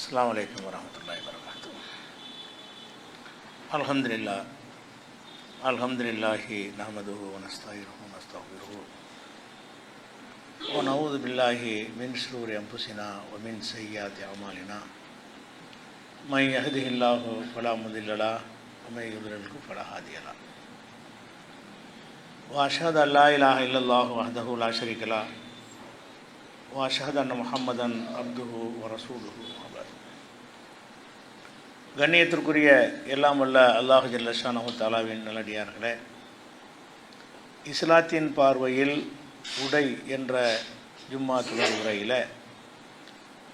അസ്സാം വലൈക്കും വരഹമുല്ലാ വർക്കാത്തു അലഹമില്ല അലഹമില്ലാഹി നഹമദുഹു വനസ്താഹിറുഹു നസ്താഹിറുഹു ونعوذ بالله من شرور أنفسنا ومن سيئات أعمالنا من يهده الله فلا مضل له ومن يضلله فلا هادي له وأشهد أن لا إله إلا الله وحده لا شريك له وأشهد أن محمدا عبده ورسوله கண்ணியத்திற்குரிய எல்லாம் வல்ல அல்லாஹு ஜல்லஷானஹு தாலாவின் நல்லடியார்களே இஸ்லாத்தின் பார்வையில் உடை என்ற ஜும்மா தொடர் உரையில்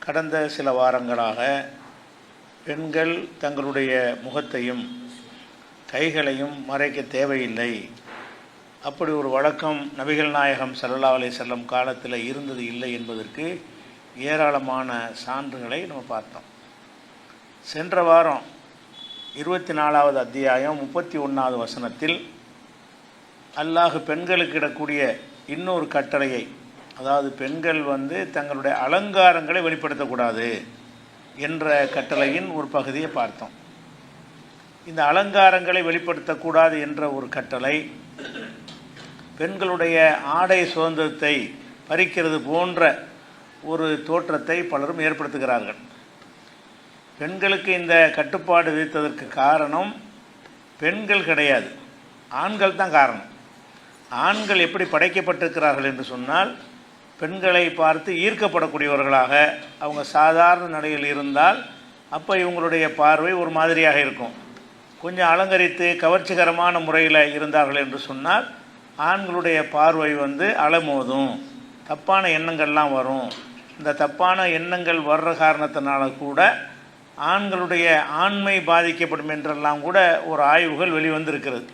கடந்த சில வாரங்களாக பெண்கள் தங்களுடைய முகத்தையும் கைகளையும் மறைக்க தேவையில்லை. அப்படி ஒரு வழக்கம் நபிகள் நாயகம் சல்லா அலை செல்லம் காலத்தில் இருந்தது இல்லை என்பதற்கு ஏராளமான சான்றுகளை நம்ம பார்த்தோம். சென்ற வாரம் இருபத்தி நாலாவது அத்தியாயம் முப்பத்தி ஒன்றாவது வசனத்தில் அல்லாஹு பெண்களுக்கு இடக்கூடிய இன்னொரு கட்டளையை அதாவது பெண்கள் வந்து தங்களுடைய அலங்காரங்களை வெளிப்படுத்தக்கூடாது என்ற கட்டளையின் ஒரு பகுதியை பார்த்தோம். இந்த அலங்காரங்களை வெளிப்படுத்தக்கூடாது என்ற ஒரு கட்டளை பெண்களுடைய ஆடை சுதந்திரத்தை பறிக்கிறது போன்ற ஒரு தோற்றத்தை பலரும் ஏற்படுத்துகிறார்கள். பெண்களுக்கு இந்த கட்டுப்பாடு விதித்ததற்கு காரணம் பெண்கள் கிடையாது. ஆண்கள் தான் காரணம். ஆண்கள் எப்படி படைக்கப்பட்டிருக்கிறார்கள் என்று சொன்னால் பெண்களை பார்த்து ஈர்க்கப்படக்கூடியவர்களாக அவங்க சாதாரண நிலையில் இருந்தால் அப்போ இவங்களுடைய பார்வை ஒரு மாதிரியாக இருக்கும். கொஞ்சம் அலங்கரித்து கவர்ச்சிகரமான முறையில் இருந்தார்கள் என்று சொன்னால் ஆண்களுடைய பார்வை வந்து அலமோதும். தப்பான எண்ணங்கள்லாம் வரும். இந்த தப்பான எண்ணங்கள் வர்ற காரணத்தினால கூட ஆண்களுடைய ஆண்மை பாதிக்கப்படும் என்றெல்லாம் கூட ஒரு ஆய்வுகள் வெளிவந்திருக்கிறது.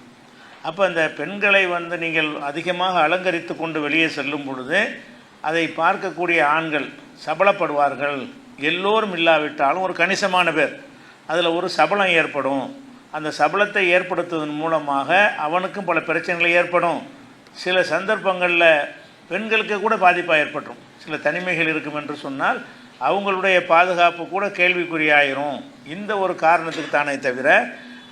அப்போ அந்த பெண்களை வந்து நீங்கள் அதிகமாக அலங்கரித்து கொண்டு வெளியே செல்லும் பொழுது அதை பார்க்கக்கூடிய ஆண்கள் சபலப்படுவார்கள். எல்லோரும் இல்லாவிட்டாலும் ஒரு கணிசமான பேர். அதில் ஒரு சபலம் ஏற்படும். அந்த சபலத்தை ஏற்படுத்துவதன் மூலமாக அவனுக்கும் பல பிரச்சனைகள் ஏற்படும். சில சந்தர்ப்பங்களில் பெண்களுக்கு கூட பாதிப்பாக ஏற்பட்டுரும். சில தனிமைகள் இருக்கும் என்று சொன்னால் அவங்களுடைய பாதுகாப்பு கூட கேள்விக்குறியாயிரும். இந்த ஒரு காரணத்துக்கு தானே தவிர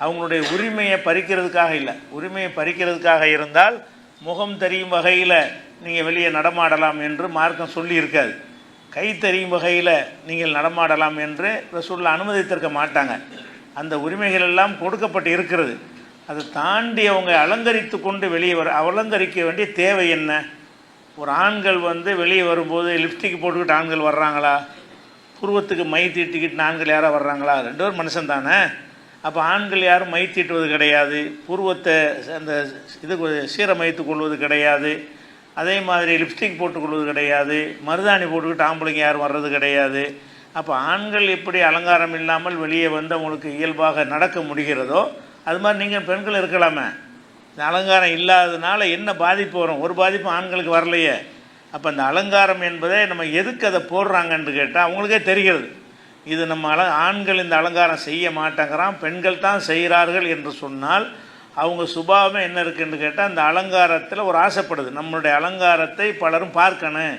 அவங்களுடைய உரிமையை பறிக்கிறதுக்காக இல்லை. உரிமையை பறிக்கிறதுக்காக இருந்தால் முகம் தெரியும் வகையில் நீங்கள் வெளியே நடமாடலாம் என்று மார்க்கம் சொல்லி இருக்காது. கை தெரியும் வகையில் நீங்கள் நடமாடலாம் என்று ரசூலில் அனுமதித்திருக்க மாட்டாங்க. அந்த உரிமைகள் எல்லாம் கொடுக்கப்பட்டு இருக்கிறது. அதை தாண்டி அவங்க அலங்கரித்து கொண்டு வெளியே வர அலங்கரிக்க வேண்டிய தேவை என்ன? ஒரு ஆண்கள் வந்து வெளியே வரும்போது லிப்ஸ்டிக் போட்டுக்கிட்டு ஆண்கள் வர்றாங்களா? புருவத்துக்கு மை தீட்டிக்கிட்டு ஆண்கள் யாராக வர்றாங்களா? ரெண்டு பேரும் மனுஷன் தானே. அப்போ ஆண்கள் யாரும் மை தீட்டுவது கிடையாது. புருவத்தை அந்த இது சீரமைத்து கொள்வது கிடையாது. அதே மாதிரி லிப்ஸ்டிக் போட்டுக்கொள்வது கிடையாது. மருதாணி போட்டுக்கிட்டு ஆம்பளைங்க யாரும் வர்றது கிடையாது. அப்போ ஆண்கள் எப்படி அலங்காரம் இல்லாமல் வெளியே வந்து அவங்களுக்கு இயல்பாக நடக்க முடிகிறதோ அது மாதிரி நீங்கள் பெண்கள் இருக்கலாமே. இந்த அலங்காரம் இல்லாததுனால என்ன பாதிப்பு வரும்? ஒரு பாதிப்பு ஆண்களுக்கு வரலையே. அப்போ அந்த அலங்காரம் என்பதை நம்ம எதுக்கு அதை போடுறாங்கன்னு கேட்டால் அவங்களுக்கே தெரிகிறது. இது நம்ம அல ஆண்கள் இந்த அலங்காரம் செய்ய மாட்டேங்கிறான் பெண்கள் தான் செய்கிறார்கள் என்று சொன்னால் அவங்க சுபாவமே என்ன இருக்குன்னு கேட்டால் அந்த அலங்காரத்தில் ஒரு ஆசைப்படுது. நம்மளுடைய அலங்காரத்தை பலரும் பார்க்கணும்.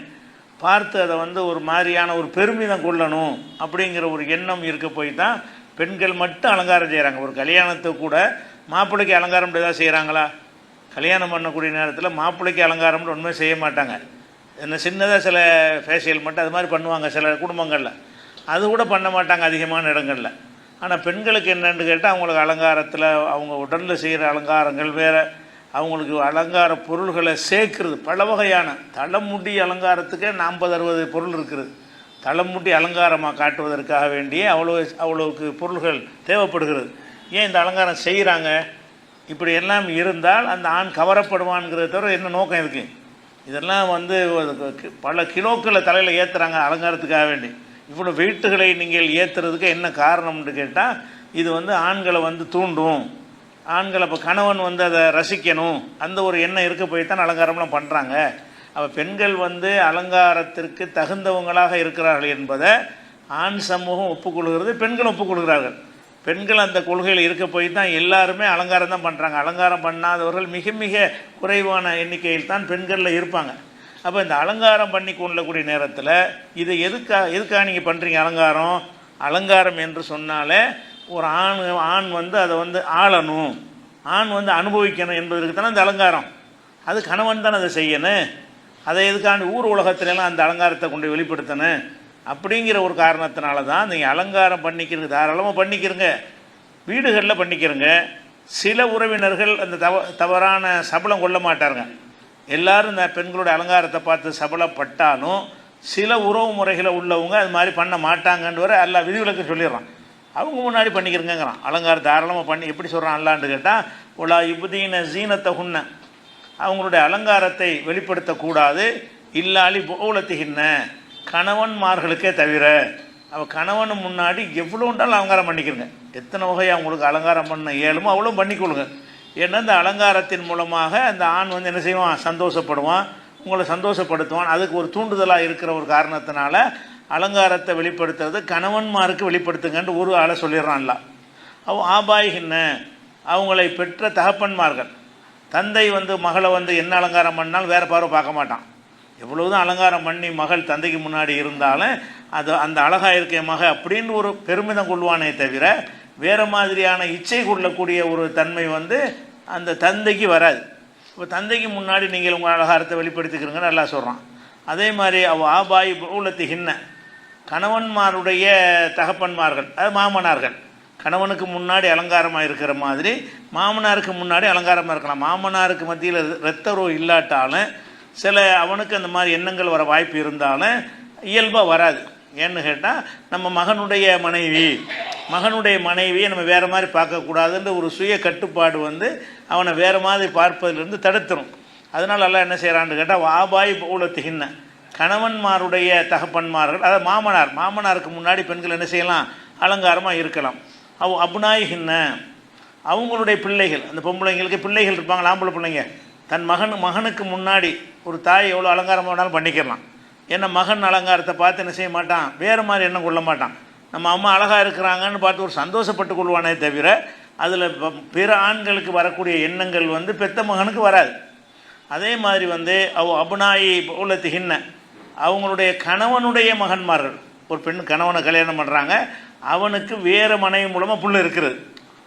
பார்த்து அதை வந்து ஒரு மாதிரியான ஒரு பெருமிதம் கொள்ளணும் அப்படிங்கிற ஒரு எண்ணம் இருக்க போய் தான் பெண்கள் மட்டும் அலங்காரம் செய்கிறாங்க ஒரு கல்யாணத்தை கூட மாப்பிள்ளைக்கு அலங்காரம் ஏதாவது செய்கிறாங்களா கல்யாணம் பண்ணக்கூடிய நேரத்தில் மாப்பிள்ளைக்கு அலங்காரம்னு ஒன்றுமே செய்ய மாட்டாங்க. என்ன சின்னதாக சில ஃபேஷியல் மட்டும் அது மாதிரி பண்ணுவாங்க சில குடும்பங்களில். அது கூட பண்ண மாட்டாங்க அதிகமான இடங்களில். ஆனால் பெண்களுக்கு என்னென்னு கேட்டால் அவங்களுக்கு அலங்காரத்தில் அவங்க உடலில் செய்கிற அலங்காரங்கள் வேறு. அவங்களுக்கு அலங்கார பொருள்களை சேர்க்கறது பல வகையான. தலைமுடி அலங்காரத்துக்கே நாற்பது அறுபது பொருள் இருக்குது. தலைமுடி அலங்காரமாக காட்டுவதற்காக வேண்டிய அவ்வளோ அவ்வளோக்கு பொருள்கள் தேவைப்படுகிறது. ஏன் இந்த அலங்காரம் செய்கிறாங்க இப்படி எல்லாம் இருந்தால் அந்த ஆண் கவரப்படுவான்ங்கிறத தவிர என்ன நோக்கம் இருக்குது இதெல்லாம் வந்து பல கிலோக்களை தலையில் ஏற்றுறாங்க அலங்காரத்துக்காக வேண்டி. இவ்வளோ வெயிட்டுகளை நீங்கள் ஏற்றுறதுக்கு என்ன காரணம்னு கேட்டால் இது வந்து ஆண்களை வந்து தூண்டும். ஆண்கள் அப்போ கணவன் வந்து அதை ரசிக்கணும். அந்த ஒரு எண்ணம் இருக்க போய் தான் அலங்காரம்லாம் பண்ணுறாங்க அப்போ பெண்கள் வந்து அலங்காரத்திற்கு தகுந்தவங்களாக இருக்கிறார்கள் என்பதை ஆண் சமூகம் ஒப்புக்கொள்கிறது பெண்கள் ஒப்புக்கொள்கிறார்கள். பெண்கள் அந்த கொள்கையில் இருக்க போய் தான் எல்லாருமே அலங்காரம் தான் பண்ணுறாங்க அலங்காரம் பண்ணாதவர்கள் மிக மிக குறைவான எண்ணிக்கையில் தான் பெண்களில் இருப்பாங்க. அப்போ இந்த அலங்காரம் பண்ணி கொள்ளக்கூடிய நேரத்தில் இதை எதுக்கா எதுக்காக நீங்கள் பண்ணுறீங்க அலங்காரம்? அலங்காரம் என்று சொன்னாலே ஒரு ஆண் ஆண் வந்து அதை வந்து ஆளணும். ஆண் வந்து அனுபவிக்கணும் என்பதற்கு தானே அந்த அலங்காரம். அது கணவன் தானே அதை செய்யணும். அதை எதுக்காண்டி ஊர் உலகத்துலலாம் அந்த அலங்காரத்தை கொண்டு வெளிப்படுத்தணும்? அப்படிங்கிற ஒரு காரணத்தினால தான் நீங்கள் அலங்காரம் பண்ணிக்கிறங்க தாராளமாக பண்ணிக்கிறங்க. வீடுகளில் பண்ணிக்கிறங்க. சில உறவினர்கள் அந்த தவ தவறான சபலம் கொள்ள மாட்டாருங்க. எல்லாரும் இந்த பெண்களோட அலங்காரத்தை பார்த்து சபலப்பட்டாலும் சில உறவு முறைகளை உள்ளவங்க அது மாதிரி பண்ண மாட்டாங்கன்னு வர எல்லா விதிவிலக்கு சொல்லிடுறான். அவங்க முன்னாடி பண்ணிக்கிறங்கிறான் அலங்காரம் தாராளமாக பண்ணி எப்படி சொல்கிறான் அல்லான்னு கேட்டால் உலா இபுதீன ஜீனத்தை உண்ண அவங்களுடைய அலங்காரத்தை வெளிப்படுத்தக்கூடாது. இல்லாளி போலத்துகின்ன கணவன்மார்களுக்கே தவிர அவள் கணவன் முன்னாடி எவ்வளோ உண்டாலும் அலங்காரம் பண்ணிக்கிறங்க எத்தனை வகையாக அவங்களுக்கு அலங்காரம் பண்ண இயலுமோ அவ்வளோ பண்ணிக்கொள்ளுங்க. ஏன்னா இந்த அலங்காரத்தின் மூலமாக அந்த ஆண் வந்து என்ன செய்வான்? சந்தோஷப்படுவான். உங்களை சந்தோஷப்படுத்துவான். அதுக்கு ஒரு தூண்டுதலாக இருக்கிற ஒரு காரணத்தினால அலங்காரத்தை வெளிப்படுத்துறது கணவன்மாருக்கு வெளிப்படுத்துங்கன்ட்டு ஒரு ஆளை சொல்லிடுறான்ல. அவ ஆபாய்கின்ன அவங்களை பெற்ற தகப்பன்மார்கள். தந்தை வந்து மகளை வந்து என்ன அலங்காரம் பண்ணாலும் வேறு பார்வை பார்க்க மாட்டான். எவ்வளவுதான் அலங்காரம் பண்ணி மகள் தந்தைக்கு முன்னாடி இருந்தாலும் அது அந்த அழகாக இருக்க மக அப்படின்னு ஒரு பெருமிதம் கொள்வானே தவிர வேறு மாதிரியான இச்சை கொள்ளக்கூடிய ஒரு தன்மை வந்து அந்த தந்தைக்கு வராது. இப்போ தந்தைக்கு முன்னாடி நீங்கள் உங்கள் அலங்காரத்தை வெளிப்படுத்திக்கிறீங்கன்னு நல்லா சொல்கிறான் அதே மாதிரி அவ ஆபாய் பௌலத்து ஹின்ன கணவன்மாருடைய தகப்பன்மார்கள் அது மாமனார்கள். கணவனுக்கு முன்னாடி அலங்காரமாக இருக்கிற மாதிரி மாமனாருக்கு முன்னாடி அலங்காரமாக இருக்கலாம். மாமனாருக்கு மத்தியில் ரத்தரோ இல்லாட்டாலும் சில அவனுக்கு அந்த மாதிரி எண்ணங்கள் வர வாய்ப்பு இருந்தாலும் இயல்பாக வராது. ஏன்னு கேட்டால் நம்ம மகனுடைய மனைவி மகனுடைய மனைவியை நம்ம வேறு மாதிரி பார்க்கக்கூடாதுன்ற ஒரு சுய கட்டுப்பாடு வந்து அவனை வேறு மாதிரி பார்ப்பதிலிருந்து தடுத்துரும். அதனால் எல்லாம் என்ன செய்கிறான்னு கேட்டால் வாபாய் பௌலத்துகின்ன. கணவன்மாருடைய தகப்பன்மார்கள் அதாவது மாமனார் மாமனாருக்கு முன்னாடி பெண்கள் என்ன செய்யலாம்? அலங்காரமாக இருக்கலாம். அவ அபுநாயகின்ன. அவங்களுடைய பிள்ளைகள் அந்த பொம்பளைங்களுக்கு பிள்ளைகள் இருப்பாங்களா ஆம்பளை பிள்ளைங்க. தன் மகன் மகனுக்கு முன்னாடி ஒரு தாய் எவ்வளோ அலங்காரம் வேணாலும் பண்ணிக்கலாம். ஏன்னா மகன் அலங்காரத்தை பார்த்து என்ன செய்ய மாட்டான்? வேறு மாதிரி எண்ணம் கொள்ள மாட்டான். நம்ம அம்மா அழகாக இருக்கிறாங்கன்னு பார்த்து ஒரு சந்தோஷப்பட்டு கொள்வானே தவிர அதில் பிற ஆண்களுக்கு வரக்கூடிய எண்ணங்கள் வந்து பெத்த மகனுக்கு வராது. அதே மாதிரி வந்து அவ அபுநாயி திகின்ன அவங்களுடைய கணவனுடைய மகன்மார்கள். ஒரு பெண் கணவனை கல்யாணம் பண்ணுறாங்க அவனுக்கு வேறு மனைவி மூலமாக புள்ள இருக்கிறது.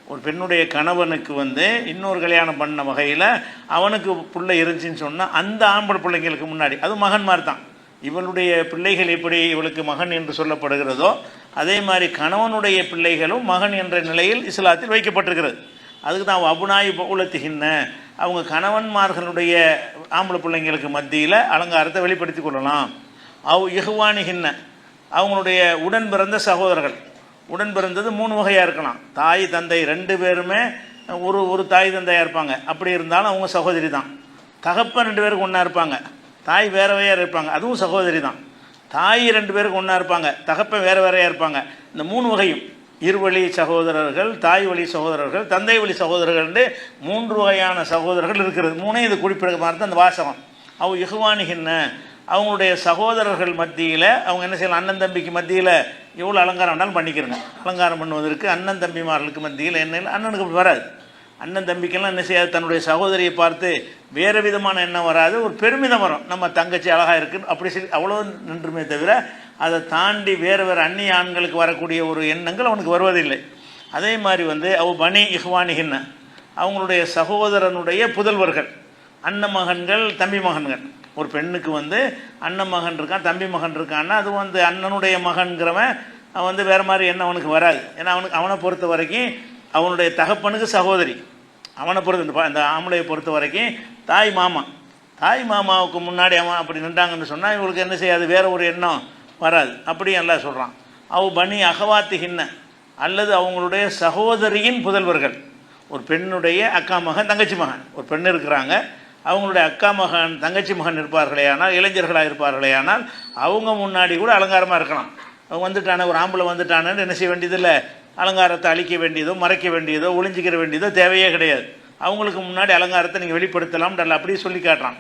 ஒரு பெண்ணுடைய கணவனுக்கு வந்து இன்னொரு கல்யாணம் பண்ண வகையில் அவனுக்கு பிள்ளை இருந்துச்சுன்னு சொன்னால் அந்த ஆம்பளை பிள்ளைங்களுக்கு முன்னாடி அது மகன்மார் தான் இவளுடைய பிள்ளைகள் எப்படி இவளுக்கு மகன் என்று சொல்லப்படுகிறதோ அதே மாதிரி கணவனுடைய பிள்ளைகளும் மகன் என்ற நிலையில் இஸ்லாத்தில் வைக்கப்பட்டிருக்கிறது. அதுக்கு தான் அபுனாய் உலத்துகின்ன அவங்க கணவன்மார்களுடைய ஆம்பளை பிள்ளைங்களுக்கு மத்தியில் அலங்காரத்தை வெளிப்படுத்தி கொள்ளலாம். அவ் இஹ்வானிகின்ன அவங்களுடைய உடன் பிறந்த சகோதரர்கள். உடன் பிறந்தது மூணு வகையாக இருக்கலாம். தாய் தந்தை ரெண்டு பேருமே ஒரு ஒரு தாய் தந்தையாக இருப்பாங்க. அப்படி இருந்தாலும் அவங்க சகோதரி தான். தகப்பன் ரெண்டு பேருக்கு ஒன்றா இருப்பாங்க. தாய் வேறு வேறையாக இருப்பாங்க. அதுவும் சகோதரி தான். தாய் ரெண்டு பேருக்கு ஒன்றா இருப்பாங்க. தகப்பன் வேறு வேறையாக இருப்பாங்க. இந்த மூணு வகையும். இருவழி சகோதரர்கள் தாய் வழி சகோதரர்கள் தந்தை வழி சகோதரர்கள்னு மூன்று வகையான சகோதரர்கள் இருக்கிறது. மூணே இது குறிப்பிட மாதிரி தான் அந்த வாசகம். அவ இகுவானிகின்ன அவங்களுடைய சகோதரர்கள் மத்தியில் அவங்க என்ன செய்யலாம்? அண்ணன் தம்பிக்கு மத்தியில் எவ்வளோ அலங்காரம் வேணாலும் பண்ணிக்கிறங்க அலங்காரம் பண்ணுவதற்கு அண்ணன் தம்பிமார்களுக்கு மத்தியில் என்ன அண்ணனுக்கு அப்படி வராது. அண்ணன் தம்பிக்கெல்லாம் என்ன செய்யாது தன்னுடைய சகோதரியை பார்த்து வேறு விதமான எண்ணம் வராது ஒரு பெருமிதம் வரும். நம்ம தங்கச்சி அழகாக இருக்குன்னு அப்படி சொல்லி அவ்வளோ நின்றுமே தவிர அதை தாண்டி வேறு வேறு அந்நிய ஆண்களுக்கு வரக்கூடிய ஒரு எண்ணங்கள் அவனுக்கு வருவதில்லை. அதே மாதிரி வந்து அவ பனி இஹ்வானிகின்ன அவங்களுடைய சகோதரனுடைய புதல்வர்கள் அண்ணன் மகன்கள் தம்பி மகன்கள். ஒரு பெண்ணுக்கு வந்து அண்ணன் மகன் இருக்கான் தம்பி மகன் இருக்கான்னா அது வந்து அண்ணனுடைய மகன்கிறவன் அவன் வந்து வேறு மாதிரி எண்ணம் அவனுக்கு வராது. ஏன்னா அவனுக்கு அவனை பொறுத்த வரைக்கும் அவனுடைய தகப்பனுக்கு சகோதரி. அவனை பொறுத்த இந்த இந்த ஆம்பளையை பொறுத்த வரைக்கும் தாய் மாமா. தாய் மாமாவுக்கு முன்னாடி அவன் அப்படி நின்றாங்கன்னு சொன்னால் இவங்களுக்கு என்ன செய்யாது? வேற ஒரு எண்ணம் வராது. அப்படியும் எல்லாம் சொல்கிறான் அவ பனி அகவாத்துகின்ன அல்லது அவங்களுடைய சகோதரியின் புதல்வர்கள். ஒரு பெண்ணுடைய அக்கா மகன் தங்கச்சி மகன். ஒரு பெண் இருக்கிறாங்க. அவங்களுடைய அக்கா மகன் தங்கச்சி மகன் இருப்பார்களே ஆனால் இளைஞர்களாக இருப்பார்களே ஆனால் அவங்க முன்னாடி கூட அலங்காரமாக இருக்கலாம். அவங்க வந்துட்டானே ஒரு ஆம்பளை வந்துட்டானேன்னு என்ன செய்ய வேண்டியதில்லை. அலங்காரத்தை அழிக்க வேண்டியதோ மறைக்க வேண்டியதோ ஒளிஞ்சிக்கிற வேண்டியதோ தேவையே கிடையாது. அவங்களுக்கு முன்னாடி அலங்காரத்தை நீங்கள் வெளிப்படுத்தலாம் நல்லா அப்படியே சொல்லி காட்டுறான்.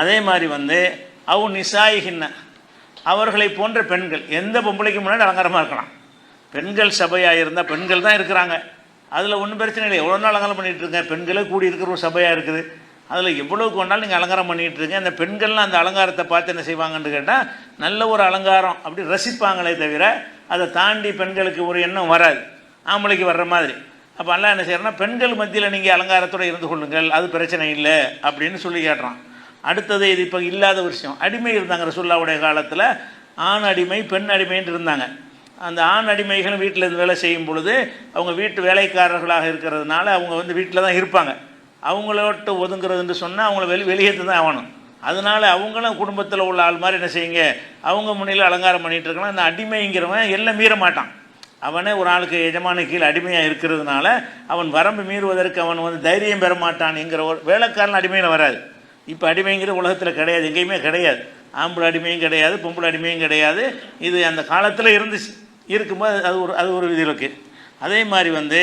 அதே மாதிரி வந்து அவ நிசாயிகின்ன அவர்களை போன்ற பெண்கள் எந்த பொம்பளைக்கு முன்னாடி அலங்காரமாக இருக்கலாம். பெண்கள் சபையாக இருந்தால் பெண்கள் தான் இருக்கிறாங்க. அதில் ஒன்றும் பிரச்சனை இல்லை எவ்வளோ நாள் அலங்காரம் பண்ணிகிட்டு இருக்கேன்? பெண்களே கூடி இருக்கிற ஒரு சபையாக இருக்குது. அதில் எவ்வளோக்கு வேணாலும் நீங்கள் அலங்காரம் பண்ணிகிட்டு இருக்கீங்க. அந்த பெண்கள்லாம் அந்த அலங்காரத்தை பார்த்து என்ன செய்வாங்கன்னு கேட்டால் நல்ல ஒரு அலங்காரம் அப்படி ரசிப்பாங்களே தவிர அதை தாண்டி பெண்களுக்கு ஒரு எண்ணம் வராது. ஆம்பளைக்கு வர்ற மாதிரி. அப்போ எல்லாம் என்ன செய்யறேன்னா பெண்கள் மத்தியில் நீங்கள் அலங்காரத்தோடு இருந்து கொள்ளுங்கள். அது பிரச்சனை இல்லை அப்படின்னு சொல்லி கேட்டுறான் அடுத்தது இது இப்போ இல்லாத ஒரு விஷயம். அடிமை இருந்தாங்க ரசுல்லாவுடைய காலத்தில். ஆண் அடிமை பெண் அடிமைன்னு இருந்தாங்க. அந்த ஆண் அடிமைகளும் வீட்டில் இருந்து வேலை செய்யும் பொழுது அவங்க வீட்டு வேலைக்காரர்களாக இருக்கிறதுனால அவங்க வந்து வீட்டில் தான் இருப்பாங்க. அவங்களோட்டு ஒதுங்குறதுன்னு சொன்னால் அவங்கள வெளி வெளியேற்று தான் ஆகணும். அதனால அவங்களும் குடும்பத்தில் உள்ள ஆள் மாதிரி என்ன செய்யுங்க? அவங்க முன்னில் அலங்காரம் பண்ணிகிட்டு இருக்கலாம். அந்த அடிமைங்கிறவன் எல்லாம் மீற மாட்டான். அவனே ஒரு ஆளுக்கு எஜமான கீழே அடிமையாக இருக்கிறதுனால அவன் வரம்பு மீறுவதற்கு அவன் வந்து தைரியம் பெற மாட்டான் என்கிற ஒரு வேலைக்காரன் அடிமையில் வராது. இப்போ அடிமைங்கிற உலகத்தில் கிடையாது. எங்கேயுமே கிடையாது. ஆம்பளை அடிமையும் கிடையாது பொம்பளை அடிமையும் கிடையாது. இது அந்த காலத்தில் இருந்துச்சு. இருக்கும்போது அது ஒரு அது ஒரு இது இருக்குது அதே மாதிரி வந்து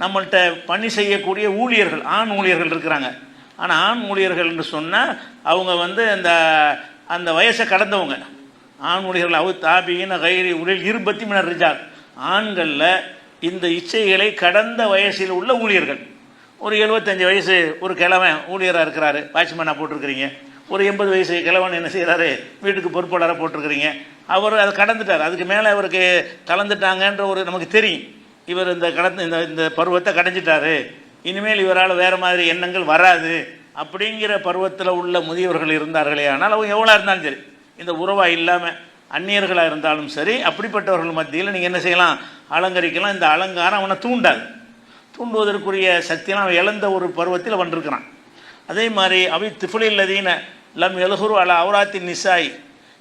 நம்மள்கிட்ட பணி செய்யக்கூடிய ஊழியர்கள் ஆண் ஊழியர்கள் இருக்கிறாங்க. ஆனால் ஆண் ஊழியர்கள்னு சொன்னால் அவங்க வந்து அந்த அந்த வயசை கடந்தவங்க. ஆண் ஊழியர்கள் அவு தாபியின் கயிறு உடல் இருபத்தி மணி ரிஜால். ஆண்களில் இந்த இச்சைகளை கடந்த வயசில் உள்ள ஊழியர்கள். ஒரு எழுபத்தஞ்சு வயசு ஒரு கிழவன் ஊழியராக இருக்கிறாரு. வாட்ச்மேனாக போட்டிருக்கிறீங்க. ஒரு எண்பது வயசு கிழவன் என்ன செய்கிறாரு வீட்டுக்கு பொறுப்பாளராக போட்டிருக்கிறீங்க. அவர் அதை கடந்துட்டார். அதுக்கு மேலே அவருக்கு கலந்துட்டாங்கன்ற ஒரு நமக்கு தெரியும். இவர் இந்த கடந்து இந்த இந்த பருவத்தை கடைஞ்சிட்டாரு. இனிமேல் இவரால் வேறு மாதிரி எண்ணங்கள் வராது. அப்படிங்கிற பருவத்தில் உள்ள முதியவர்கள் இருந்தார்களே ஆனால் அவங்க எவ்வளோ இருந்தாலும் சரி. இந்த உறவாக இல்லாமல் அந்நியர்களாக இருந்தாலும் சரி அப்படிப்பட்டவர்கள் மத்தியில் நீங்கள் என்ன செய்யலாம்? அலங்கரிக்கலாம். இந்த அலங்காரம் அவனை தூண்டாது. தூண்டுவதற்குரிய சக்தியெல்லாம் அவன் இழந்த ஒரு பருவத்தில் வந்திருக்கிறான் அதே மாதிரி அவை திஃபுலில்லதீன லம் எழுகுரு அல அவுராத்தின் நிசாய்.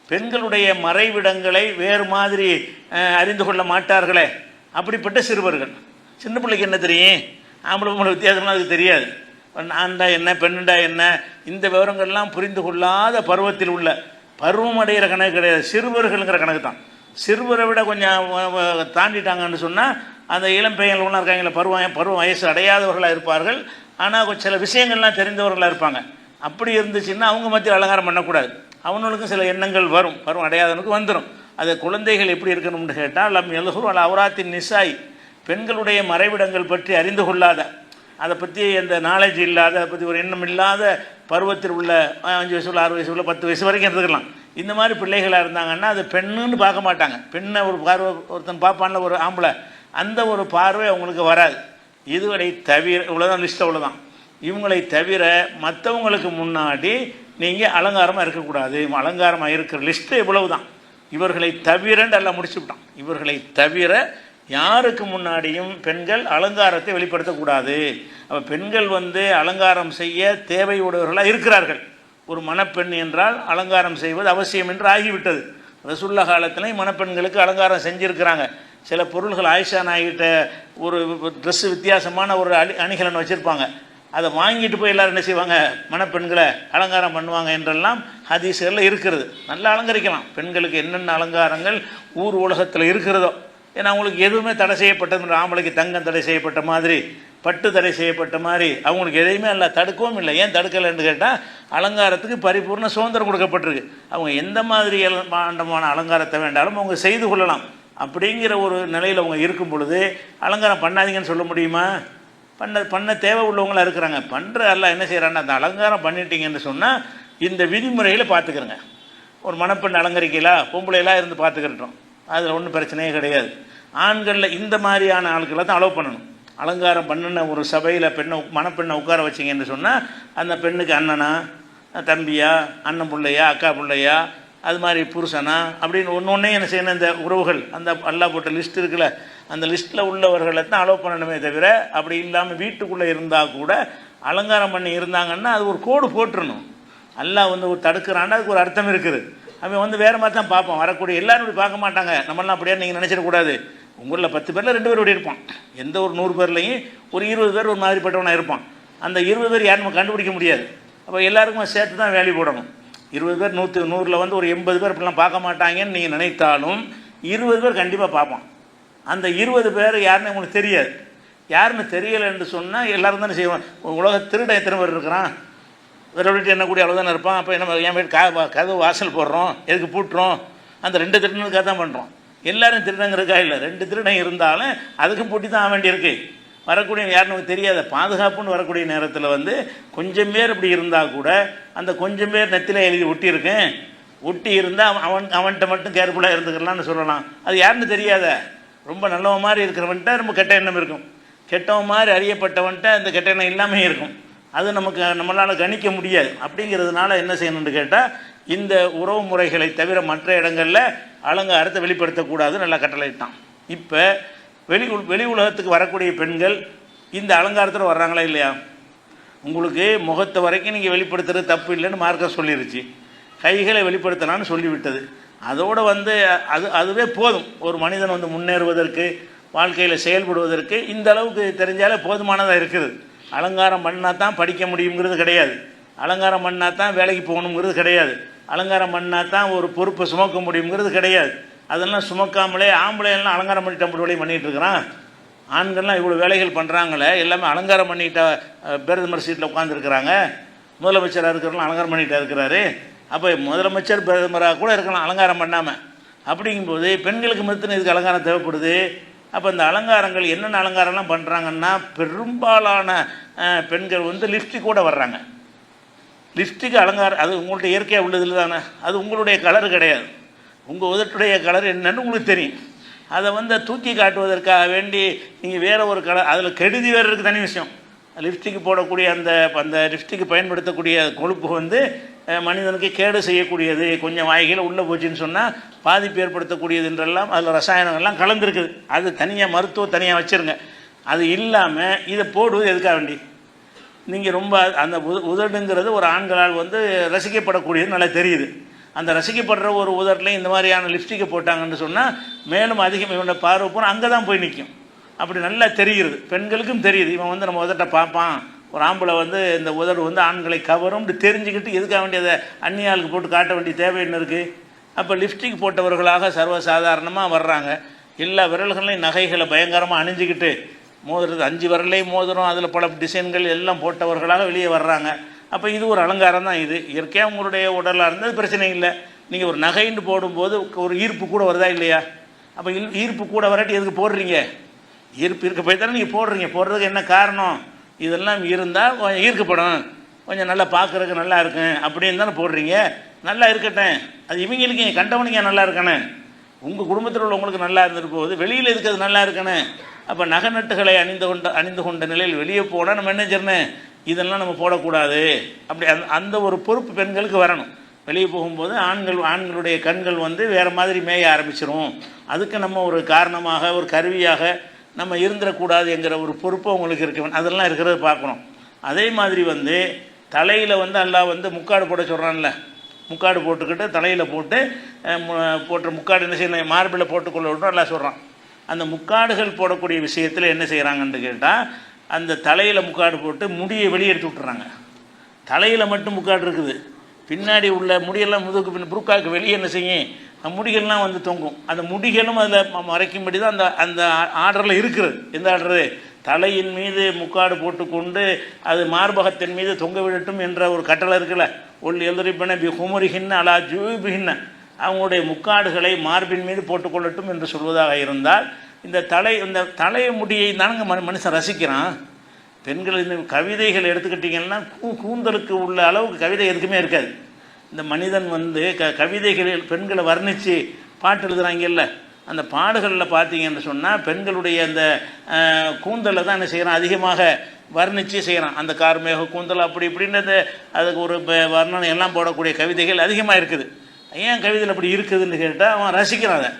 பெண்களுடைய மறைவிடங்களை வேறு மாதிரி அறிந்து கொள்ள மாட்டார்களே. அப்படிப்பட்ட சிறுவர்கள். சின்ன பிள்ளைக்கு என்ன தெரியும்? ஆம்பளை பொம்பளை வித்தியாசம்லாம் அதுக்கு தெரியாது. ஆண்டா என்ன பெண்ணுண்டா என்ன? இந்த விவரங்கள்லாம் புரிந்து கொள்ளாத பருவத்தில் உள்ள பருவம் அடைகிற கணக்கு கிடையாது. சிறுவர்கள்ங்கிற கணக்கு தான் சிறுவரை விட கொஞ்சம் தாண்டிட்டாங்கன்னு சொன்னால் அந்த இளம் பையன்கள்லாம் இருக்காங்களே பருவம் பருவம் வயசு அடையாதவர்களாக இருப்பார்கள். ஆனால் கொஞ்சம் சில விஷயங்கள்லாம் தெரிந்தவர்களாக இருப்பாங்க. அப்படி இருந்துச்சுன்னா அவங்க மத்தியில் அலங்காரம் பண்ணக்கூடாது. அவனுக்கும் சில எண்ணங்கள் வரும். வரும் அடையாதவனுக்கு வந்துடும் அது குழந்தைகள் எப்படி இருக்கணும்னு கேட்டால் நம் எழுகுர் அல்ல அவராத்தின் நிசாய் பெண்களுடைய மறைவிடங்கள் பற்றி அறிந்து கொள்ளாத அதை பற்றி அந்த நாலேஜ் இல்லாத அதை பற்றி ஒரு எண்ணம் இல்லாத பருவத்தில் உள்ள அஞ்சு வயசு உள்ள ஆறு வயசு உள்ள பத்து வயசு வரைக்கும் இருந்துக்கலாம். இந்த மாதிரி பிள்ளைகளாக இருந்தாங்கன்னா அது பெண்ணுன்னு பார்க்க மாட்டாங்க. பெண்ணை ஒரு பார்வை ஒருத்தன் பார்ப்பான்ல ஒரு ஆம்பளை. அந்த ஒரு பார்வை அவங்களுக்கு வராது. இதுவரை தவிர இவ்வளோதான் லிஸ்ட் அவ்வளோதான் இவங்களை தவிர மற்றவங்களுக்கு முன்னாடி நீங்கள் அலங்காரமாக இருக்கக்கூடாது. அலங்காரமாக இருக்கிற லிஸ்ட்டு இவ்வளவு தான் இவர்களை தவிரன்னு எல்லாம் முடிச்சு விட்டான். இவர்களை தவிர யாருக்கு முன்னாடியும் பெண்கள் அலங்காரத்தை வெளிப்படுத்தக்கூடாது. அப்போ பெண்கள் வந்து அலங்காரம் செய்ய தேவையுடையவர்களாக இருக்கிறார்கள். ஒரு மணப்பெண் என்றால் அலங்காரம் செய்வது அவசியம் என்று ஆகிவிட்டது. ரசுல்லா காலத்திலையும் மணப்பெண்களுக்கு அலங்காரம் செஞ்சுருக்கிறாங்க. சில பொருள்கள் ஆயிஷா நாய்கிட்ட ஒரு ட்ரெஸ்ஸு வித்தியாசமான ஒரு அணி அணிகலன் வச்சுருப்பாங்க. அதை வாங்கிட்டு போய் எல்லோரும் என்ன செய்வாங்க? மணப்பெண்களை அலங்காரம் பண்ணுவாங்க என்றெல்லாம் ஹதீஸ்களில் இருக்கிறது. நல்லா அலங்கரிக்கலாம். பெண்களுக்கு என்னென்ன அலங்காரங்கள் ஊர் உலகத்தில் இருக்கிறதோ. ஏன்னா அவங்களுக்கு எதுவுமே தடை செய்யப்பட்டது ஆம்பளைக்கு தங்கம் தடை செய்யப்பட்ட மாதிரி பட்டு தடை செய்யப்பட்ட மாதிரி அவங்களுக்கு எதையுமே இல்லை தடுக்கவும் இல்லை. ஏன் தடுக்கலைன்னு கேட்டால் அலங்காரத்துக்கு பரிபூர்ண சுதந்திரம் கொடுக்கப்பட்டிருக்கு. அவங்க எந்த மாதிரி எல- ஆண்டமான அலங்காரத்தை வேண்டாலும் அவங்க செய்து கொள்ளலாம். அப்படிங்கிற ஒரு நிலையில் அவங்க இருக்கும் பொழுது அலங்காரம் பண்ணாதீங்கன்னு சொல்ல முடியுமா? பண்ண பண்ண தேவை உள்ளவங்களா இருக்கிறாங்க. பண்ணுற எல்லாம் என்ன செய்கிறாங்கன்னா அந்த அலங்காரம் பண்ணிட்டீங்கன்னு சொன்னால் இந்த விதிமுறைகளை பார்த்துக்கிறங்க. ஒரு மணப்பெண் அலங்கரிக்கலாம் பொம்பளையெல்லாம் இருந்து பார்த்துக்கிட்டோம் அதில் ஒன்றும் பிரச்சனையே கிடையாது. ஆண்களில் இந்த மாதிரியான ஆட்களை தான் அலோவ் பண்ணணும். அலங்காரம் பண்ணின ஒரு சபையில் பெண்ணை மணப்பெண்ணை உட்கார வச்சிங்கன்னு சொன்னால் அந்த பெண்ணுக்கு அண்ணனா தம்பியா அண்ணன் பிள்ளையா அக்கா பிள்ளையா அது மாதிரி புருஷனா அப்படின்னு ஒன்று ஒன்றே என்ன செய்யணும் இந்த உறவுகள் அந்த அல்லா போட்ட லிஸ்ட் இருக்குல்ல அந்த லிஸ்ட்டில் உள்ளவர்களை தான் அலோவ் பண்ணணுமே தவிர அப்படி இல்லாமல் வீட்டுக்குள்ளே இருந்தால் கூட அலங்காரம் பண்ணி இருந்தாங்கன்னா அது ஒரு கோடு போட்டுருணும் அல்லாஹ் வந்து ஒரு தடுக்கிறான்னா அதுக்கு ஒரு அர்த்தம் இருக்குது. அவன் வந்து வேறு மாதிரி தான் பார்ப்போம் வரக்கூடிய எல்லாரும் இப்படி பார்க்க மாட்டாங்க. நம்மளாம் அப்படியே நீங்கள் நினச்சிடக்கூடாது உங்களில் பத்து பேரில் ரெண்டு பேர் இப்படி இருப்பான். எந்த ஒரு நூறு பேர்லையும் ஒரு இருபது பேர் ஒரு மாதிரிப்பட்டவனாக இருப்பான். அந்த இருபது பேர் யாரும் கண்டுபிடிக்க முடியாது. அப்போ எல்லாருக்கும் சேர்த்து தான் வேல்யூ போடணும். இருபது பேர் நூற்று நூறில் வந்து ஒரு எண்பது பேர் இப்படிலாம் பார்க்க மாட்டாங்கன்னு நீங்கள் நினைத்தாலும் இருபது பேர் கண்டிப்பாக பார்ப்பான். அந்த இருபது பேர் யாருன்னு உங்களுக்கு தெரியாது. யாருன்னு தெரியலைன்னு சொன்னால் எல்லோரும் தானே செய்வான் உலக திருடன் எத்தனை பேர் இருக்கிறான்? விரவிட்டு என்ன கூடிய அளவு தானே இருப்பான்? அப்போ என்ன என் வீட்டு கா கதவு வாசல் போடுறோம் எதுக்கு பூட்டுறோம்? அந்த ரெண்டு திருடனுக்காக தான் பண்ணுறோம் எல்லோரும் திருடங்க இருக்கா இல்லை ரெண்டு திருடன் இருந்தாலும் அதுக்கும் பூட்டி தான் ஆக வேண்டியிருக்கு. வரக்கூடிய யார் நமக்கு தெரியாத. பாதுகாப்புன்னு வரக்கூடிய நேரத்தில் வந்து கொஞ்சம் பேர் இப்படி இருந்தால் கூட அந்த கொஞ்சம் பேர் நெத்தில எழுதி ஒட்டியிருக்கேன். ஒட்டி இருந்தால் அவன் அவன்கிட்ட மட்டும் கேர்ஃபுல்லாக இருந்துக்கலாம்னு சொல்லலாம். அது யாருன்னு தெரியாத. ரொம்ப நல்லவன் மாதிரி இருக்கிறவன்ட்ட ரொம்ப கெட்ட எண்ணம் இருக்கும். கெட்டவன் மாதிரி அறியப்பட்டவன்ட்ட அந்த கெட்ட எண்ணம் இல்லாமல் இருக்கும். அது நமக்கு நம்மளால் கணிக்க முடியாது. அப்படிங்கிறதுனால என்ன செய்யணும்னு கேட்டால் இந்த உறவு முறைகளை தவிர மற்ற இடங்களில் அலங்காரத்தை வெளிப்படுத்தக்கூடாது நல்லா கட்டளையிட்டான். இப்போ வெளி வெளி உலகத்துக்கு வரக்கூடிய பெண்கள் இந்த அலங்காரத்தில் வர்றாங்களா இல்லையா? உங்களுக்கு முகத்தை வரைக்கும் நீங்கள் வெளிப்படுத்துறது தப்பு இல்லைன்னு மார்க்க சொல்லிருச்சு. கைகளை வெளிப்படுத்தலாம்னு சொல்லிவிட்டது. அதோடு வந்து அது அதுவே போதும். ஒரு மனிதன் வந்து முன்னேறுவதற்கு வாழ்க்கையில் செயல்படுவதற்கு இந்த அளவுக்கு தெரிஞ்சாலே போதுமானதாக இருக்குது. அலங்காரம் பண்ணால் தான் படிக்க முடியுங்கிறது கிடையாது. அலங்காரம் பண்ணால் தான் வேலைக்கு போகணுங்கிறது கிடையாது. அலங்காரம் பண்ணால் தான் ஒரு பொறுப்பை சுமக்க முடியுங்கிறது கிடையாது. அதெல்லாம் சுமக்காமலே ஆம்பளைலாம் அலங்காரம் பண்ணிட்டு அப்படி வேலையும் பண்ணிகிட்டு இருக்கிறான். ஆண்கள்லாம் இவ்வளோ வேலைகள் பண்ணுறாங்களே எல்லாமே அலங்காரம் பண்ணிட்ட பிரதமர் சீட்டில் உட்காந்துருக்குறாங்க முதலமைச்சராக இருக்கிறவங்களும் அலங்காரம் பண்ணிட்டா இருக்கிறாரு. அப்போ முதலமைச்சர் பிரதமராக கூட இருக்கலாம் அலங்காரம் பண்ணாமல் அப்படிங்கும்போது பெண்களுக்கு மத்தின இதுக்கு அலங்காரம் தேவைப்படுது. அப்போ இந்த அலங்காரங்கள் என்னென்ன அலங்காரம்லாம் பண்ணுறாங்கன்னா பெரும்பாலான பெண்கள் வந்து லிப்ஸ்டிக் கூட வர்றாங்க. லிப்ஸ்டிக் அலங்காரம் அது உங்கள்கிட்ட இயற்கையாக உள்ளதில் தானே அது உங்களுடைய கலர் கிடையாது. உங்கள் உதட்டுடைய கலர் என்னன்னு உங்களுக்கு தெரியும். அதை வந்து தூக்கி காட்டுவதற்காக வேண்டி நீங்கள் வேறு ஒரு கலர் அதில் கெடுதி வேறு இருக்குது தனி விஷயம். லிப்ஸ்டிக் போடக்கூடிய அந்த அந்த லிப்ஸ்டிக் பயன்படுத்தக்கூடிய கொழுப்பு வந்து மனிதனுக்கு கேடு செய்யக்கூடியது. கொஞ்சம் வாய்கையில் உள்ளே போச்சுன்னு சொன்னால் பாதிப்பு ஏற்படுத்தக்கூடியது என்றெல்லாம் அதில் ரசாயனங்கள்லாம் கலந்துருக்குது. அது தனியாக மருத்துவம் தனியாக வச்சுருங்க. அது இல்லாமல் இதை போடுவது எதுக்காக வேண்டி? நீங்கள் ரொம்ப அந்த உத உதடுங்கிறது ஒரு ஆண்களால் வந்து ரசிக்கப்படக்கூடியது நல்லா தெரியுது. அந்த ரசிக்கப்படுற ஒரு உதட்டில் இந்த மாதிரியான லிப்ஸ்டிக்கை போட்டாங்கன்னு சொன்னால் மேலும் அதிகம் இவனோட பார்வை பூரா அங்கே தான் போய் நிற்கும் அப்படி நல்லா தெரிகிறது. பெண்களுக்கும் தெரியுது. இவன் வந்து நம்ம உதட்டை பார்ப்பான். ஒரு ஆம்பளை வந்து இந்த உதடு வந்து ஆண்களை கவரும். தெரிஞ்சுக்கிட்டு எதுக்காக வேண்டியதை அந்நியாளுக்கு போட்டு காட்ட வேண்டிய தேவை என்ன இருக்குது அப்போ லிப்ஸ்டிக் போட்டவர்களாக சர்வசாதாரணமாக வர்றாங்க. எல்லா விரல்களையும் நகைகளை பயங்கரமாக அணிஞ்சிக்கிட்டு மோதுறது. அஞ்சு விரலையும் மோதுறோம். அதில் பல டிசைன்கள் எல்லாம் போட்டவர்களாக வெளியே வர்றாங்க. அப்போ இது ஒரு அலங்காரம் தான் இது. இயற்கையாக உங்களுடைய உடலாக இருந்தது பிரச்சனை இல்லை. நீங்கள் ஒரு நகைன்னு போடும்போது ஒரு ஈர்ப்பு கூட வருதா இல்லையா? அப்போ இல் ஈர்ப்பு கூட வராட்டி எதுக்கு போடுறீங்க? ஈர்ப்பு இருக்க போய் தானே நீங்கள் போடுறீங்க. போடுறதுக்கு என்ன காரணம்? இதெல்லாம் இருந்தால் கொஞ்சம் ஈர்க்கப்படும். கொஞ்சம் நல்லா பார்க்குறதுக்கு நல்லா இருக்கும். அப்படின்னு தானே போடுறீங்க. நல்லா இருக்கட்டும். அது இவங்களுக்கு கண்டவனுக்கு நல்லா இருக்கணும் உங்கள் குடும்பத்தில் உள்ளவங்களுக்கு நல்லா இருந்துட்டு போகுது வெளியில் இருக்கிறது நல்லா இருக்கணும்? அப்போ நகை நட்டுகளை அணிந்து கொண்ட அணிந்து கொண்ட நிலையில் வெளியே போனால் நம்ம என்ன செய்யணும் இதெல்லாம் நம்ம போடக்கூடாது. அப்படி அந்த அந்த ஒரு பொறுப்பு பெண்களுக்கு வரணும். வெளியே போகும்போது ஆண்கள் ஆண்களுடைய கண்கள் வந்து வேறு மாதிரி மேய ஆரம்பிச்சிரும். அதுக்கு நம்ம ஒரு காரணமாக ஒரு கருவியாக நம்ம இருந்துடக்கூடாது என்கிற ஒரு பொறுப்பு உங்களுக்கு இருக்க. அதெல்லாம் இருக்கிறத பார்க்கணும். அதே மாதிரி வந்து தலையில் வந்து எல்லாம் வந்து முக்காடு போட சொல்கிறான்ல முக்காடு போட்டுக்கிட்டு தலையில் போட்டு போட்டு முக்காடு என்ன செய்யணும்? மார்பிளில் போட்டுக்கொள்ள விட்டோம் எல்லாம் சொல்கிறான் அந்த முக்காடுகள் போடக்கூடிய விஷயத்தில் என்ன செய்கிறாங்கன்னு கேட்டால் அந்த தலையில் முக்காடு போட்டு முடியை வெளியே எடுத்து விட்டுறாங்க. தலையில் மட்டும் முக்காடு இருக்குது. பின்னாடி உள்ள முடியெல்லாம் முதுகு பின் புருக்காவுக்கு வெளியே என்ன செய்யும்? அந்த முடிகள்லாம் வந்து தொங்கும். அந்த முடிகளும் அதில் மறைக்கும்படி தான் அந்த அந்த ஆர்டரில் இருக்கிறது. எந்த ஆர்டரு? தலையின் மீது முக்காடு போட்டுக்கொண்டு அது மார்பகத்தின் மீது தொங்க விடட்டும் என்ற ஒரு கட்டளை இருக்குல்ல. ஒல் எதிரிப்பின பி குமரிகின்ன அலா ஜூபிகின்ன அவங்களுடைய முக்காடுகளை மார்பின் மீது போட்டுக்கொள்ளட்டும் என்று சொல்வதாக இருந்தால் இந்த தலை இந்த தலை முடியை தானங்க மனு மனுஷன் ரசிக்கிறான். பெண்கள் இந்த கவிதைகள் எடுத்துக்கிட்டிங்கன்னா கூ கூந்தலுக்கு உள்ள அளவுக்கு கவிதை எதுக்குமே இருக்காது. இந்த மனிதன் வந்து க கவிதைகளில் பெண்களை வர்ணித்து பாட்டு எழுதுகிறாங்கல்ல அந்த பாடுகளில் பார்த்தீங்கன்னு சொன்னால் பெண்களுடைய அந்த கூந்தலை தான் என்ன செய்கிறான் அதிகமாக வர்ணித்து செய்கிறான் அந்த கார்மேக கூந்தல் அப்படி இப்படின்றது அதுக்கு ஒரு வர்ணனை எல்லாம் போடக்கூடிய கவிதைகள் அதிகமாக இருக்குது. ஏன் கவிதையில் அப்படி இருக்குதுன்னு கேட்டால் அவன் ரசிக்கிறான் அதை.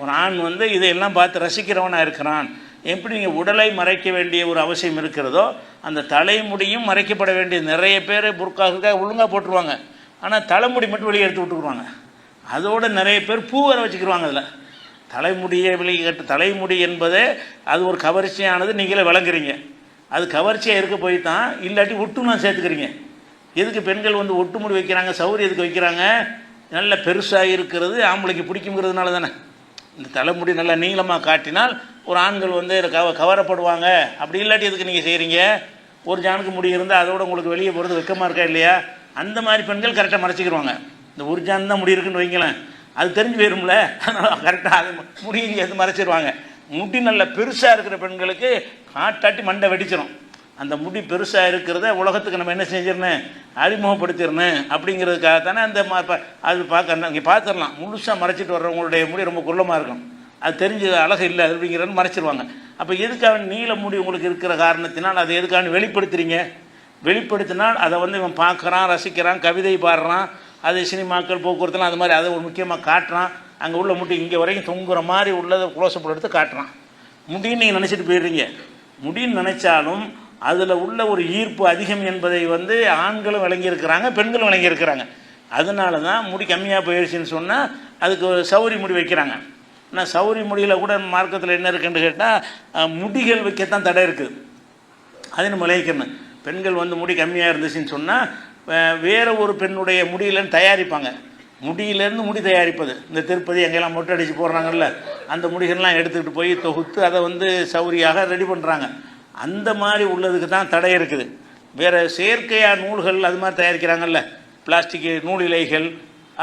ஒரு ஆண் வந்து இதையெல்லாம் பார்த்து ரசிக்கிறவனாக இருக்கிறான். எப்படி நீங்கள் உடலை மறைக்க வேண்டிய ஒரு அவசியம் இருக்கிறதோ அந்த தலைமுடியும் மறைக்கப்பட வேண்டிய நிறைய பேர் புர்காவுக்காக ஒழுங்காக போட்டுருவாங்க. ஆனால் தலைமுடி மட்டும் வெளியே எடுத்து விட்டுக்குருவாங்க அதோடு நிறைய பேர் பூ வர வச்சுக்கிருவாங்க அதில். தலைமுடியை வெளியே கட்டு தலைமுடி என்பதே அது ஒரு கவர்ச்சியானது நீங்களே விளங்குறீங்க. அது கவர்ச்சியாக இருக்க போய் தான் இல்லாட்டி ஒட்டுலாம் சேர்த்துக்கிறீங்க. எதுக்கு பெண்கள் வந்து ஒட்டு முடி வைக்கிறாங்க சௌரி எதுக்கு வைக்கிறாங்க? நல்ல பெருசாக இருக்கிறது ஆம்பளைக்கு பிடிக்குங்கிறதுனால தானே. இந்த தலைமுடி நல்லா நீளமாக காட்டினால் ஒரு ஆண்கள் வந்து கவ கவரப்படுவாங்க. அப்படி இல்லாட்டி எதுக்கு நீங்கள் செய்கிறீங்க ஒரு ஜானுக்கு முடி இருந்தால் அதோட உங்களுக்கு வெளியே போகிறது வெக்கமாக இருக்கா இல்லையா? அந்த மாதிரி பெண்கள் கரெக்டாக மறைச்சிக்கிருவாங்க. இந்த ஒரு ஜான் தான் முடி இருக்குன்னு வைங்களேன். அது தெரிஞ்சு போயிரும்ல. அதனால் கரெக்டாக அது முடியும் எது மறைச்சிருவாங்க. முடி நல்ல பெருசாக இருக்கிற பெண்களுக்கு காட்டாட்டி மண்டை வெடிச்சிடும் அந்த முடி பெருசாக இருக்கிறத உலகத்துக்கு நம்ம என்ன செஞ்சிடணும்? அறிமுகப்படுத்திடணும் அப்படிங்கிறதுக்காக தானே அந்த அது பார்க்க இங்கே பார்த்துடலாம். முழுசாக மறைச்சிட்டு வர்றவங்களுடைய முடி ரொம்ப குள்ளமாக இருக்கும். அது தெரிஞ்ச அழகு இல்லை அப்படிங்கிறன்னு மறைச்சிருவாங்க. அப்போ எதுக்காக நீல முடி உங்களுக்கு இருக்கிற காரணத்தினால் அதை எதுக்காக வெளிப்படுத்துறீங்க? வெளிப்படுத்தினால் அதை வந்து இவன் பார்க்குறான் ரசிக்கிறான் கவிதை பாடுறான் அது சினிமாக்கள் போக்குவரத்துலாம் அது மாதிரி அதை ஒரு முக்கியமாக காட்டுறான். அங்கே உள்ள முட்டி இங்கே வரைக்கும் தொங்குற மாதிரி உள்ளதை குளோசப்பட எடுத்து காட்டுறான். முடின்னு நீங்கள் நினச்சிட்டு போயிடுறீங்க. முடின்னு நினச்சாலும் அதில் உள்ள ஒரு ஈர்ப்பு அதிகம் என்பதை வந்து ஆண்களும் விளங்கியிருக்கிறாங்க பெண்களும் விளங்கியிருக்கிறாங்க. அதனால தான் முடி கம்மியாக போயிடுச்சுன்னு சொன்னால் அதுக்கு ஒரு சௌரி முடி வைக்கிறாங்க. ஆனால் சௌரி முடியில் கூட மார்க்கத்தில் என்ன இருக்குன்னு கேட்டால் முடிகள் வைக்கத்தான் தடை இருக்குது அது நம்ம விளைவிக்கணும் பெண்கள் வந்து முடி கம்மியாக இருந்துச்சுன்னு சொன்னால் வேறு ஒரு பெண்ணுடைய முடியிலன்னு தயாரிப்பாங்க. முடியிலேருந்து முடி தயாரிப்பது. இந்த திருப்பதி எங்கெல்லாம் மொட்டை அடித்து போடுறாங்கல்ல அந்த முடிகள்லாம் எடுத்துக்கிட்டு போய் தொகுத்து அதை வந்து சௌரியாக ரெடி பண்ணுறாங்க அந்த மாதிரி உள்ளதுக்கு தான் தடை இருக்குது. வேறு செயற்கையாக நூல்கள் அது மாதிரி தயாரிக்கிறாங்கல்ல. பிளாஸ்டிக் நூல் இலைகள்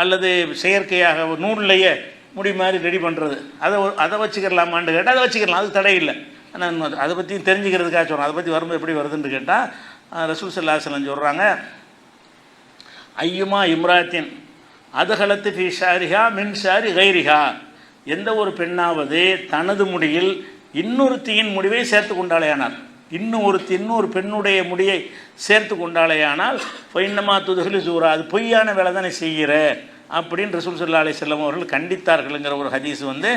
அல்லது செயற்கையாக நூல்லையே முடி மாதிரி ரெடி பண்ணுறது அதை அதை வச்சுக்கிறலாமான்னு கேட்டால் அதை வச்சுக்கலாம். அது தடை இல்லை. ஆனால் அதை பற்றி தெரிஞ்சுக்கிறதுக்காக சொல்கிறேன் அதை பற்றி வரும்போது எப்படி வருதுன்னு கேட்டால் ரசூல் சல்லாஹலம் சொல்கிறாங்க ஐயுமா இம்ராத்தின் அதகலத்து ஃபி ஷாரிஹா மின் ஷாரி கைரிஹா. எந்த ஒரு பெண்ணாவது தனது முடியில் இன்னொருத்தியின் முடிவை சேர்த்து கொண்டாலேயானார் இன்னும் ஒருத்தி இன்னொரு பெண்ணுடைய முடியை சேர்த்து கொண்டாலேயானால் பொய்னமா துதுகலி சூரா அது பொய்யான வேலை தானே செய்கிற? அப்படின்னு ரசூல் சல்லா அலி செல்லம் அவர்கள் கண்டித்தார்கள்ங்கிற ஒரு ஹதீஸ் வந்து